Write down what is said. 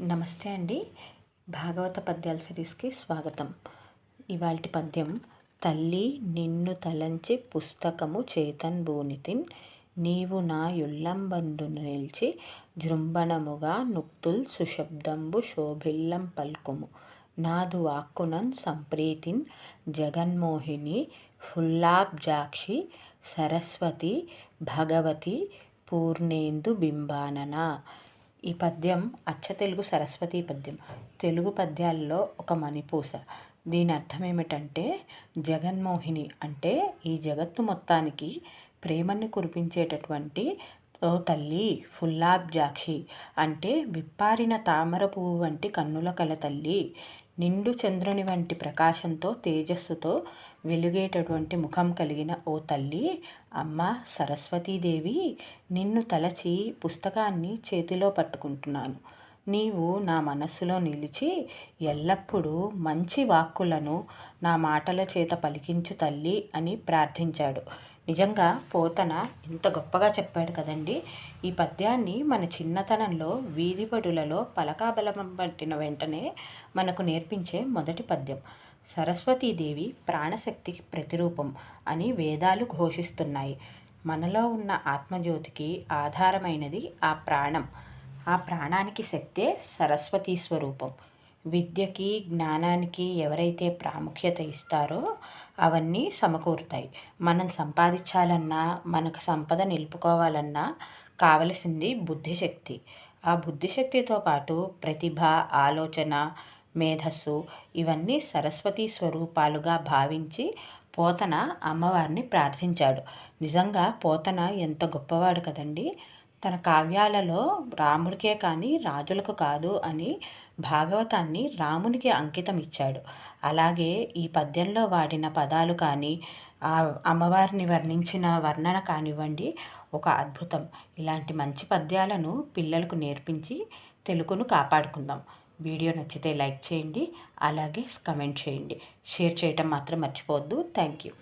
నమస్తే అండి. భాగవత పద్యాల సిరీస్కి స్వాగతం. ఇవాళ పద్యం తల్లి నిన్ను తలంచి పుస్తకము చేతన్ బూనితిన్ నీవు నా యుల్లంబందును నిలిచి జృంభణముగా నుక్తుల్ సుశబ్దంబు శోభిల్లం పల్కుము. నాదు వాక్కునన్ సంప్రీతిన్ జగన్మోహిని ఫుల్లాబ్జాక్షి సరస్వతి భగవతి పూర్ణేందు బింబానన. ఈ పద్యం అచ్చ తెలుగు సరస్వతి పద్యం. తెలుగు పద్యాల్లో ఒక మణిపూస. దీని అర్థం ఏమిటంటే జగన్మోహిని అంటే ఈ జగత్తు మొత్తానికి ప్రేమని కురిపించేటటువంటి ఓ తల్లి జాఖి అంటే విప్పారిన తామర పువ్వు వంటి కన్నుల కల తల్లి. నిండు చంద్రుని వంటి ప్రకాశంతో తేజస్సుతో వెలుగేటటువంటి ముఖం కలిగిన ఓ తల్లి అమ్మ సరస్వతీదేవి నిన్ను తలచి పుస్తకాన్ని చేతిలో పట్టుకుంటున్నాను. నీవు నా మనస్సులో నిలిచి ఎల్లప్పుడూ మంచి వాక్కులను నా మాటల చేత పలికించు తల్లి అని ప్రార్థించాడు. నిజంగా పోతన ఇంత గొప్పగా చెప్పాడు కదండి. ఈ పద్యాన్ని మన చిన్నతనంలో వీధిబడులలో పలకాబలం పట్టిన వెంటనే మనకు నేర్పించే మొదటి పద్యం. సరస్వతీదేవి ప్రాణశక్తికి ప్రతిరూపం అని వేదాలు ఘోషిస్తున్నాయి. మనలో ఉన్న ఆత్మజ్యోతికి ఆధారమైనది ఆ ప్రాణం. ఆ ప్రాణానికి శక్తే సరస్వతీ స్వరూపం. విద్యకి జ్ఞానానికి ఎవరైతే ప్రాముఖ్యత ఇస్తారో అవన్నీ సమకూరుతాయి. మనం సంపాదించాలన్నా మనకు సంపద నిలుపుకోవాలన్నా కావలసింది బుద్ధిశక్తి. ఆ బుద్ధిశక్తితో పాటు ప్రతిభ ఆలోచన మేధస్సు ఇవన్నీ సరస్వతి స్వరూపాలుగా భావించి పోతన అమ్మవారిని ప్రార్థించాడు. నిజంగా పోతన ఎంత గొప్పవాడు కదండి! తన కావ్యాలలో రాముడికే కానీ రాజులకు కాదు అని భాగవతాన్ని రామునికి అంకితం ఇచ్చాడు. అలాగే ఈ పద్యంలో వాడిన పదాలు కానీ ఆ అమ్మవారిని వర్ణించిన వర్ణన కానివ్వండి ఒక అద్భుతం. ఇలాంటి మంచి పద్యాలను పిల్లలకు నేర్పించి తెలుగును కాపాడుకుందాం. వీడియో నచ్చితే లైక్ చేయండి అలాగే కమెంట్ చేయండి. షేర్ చేయటం మాత్రం మర్చిపోవద్దు. Thank you.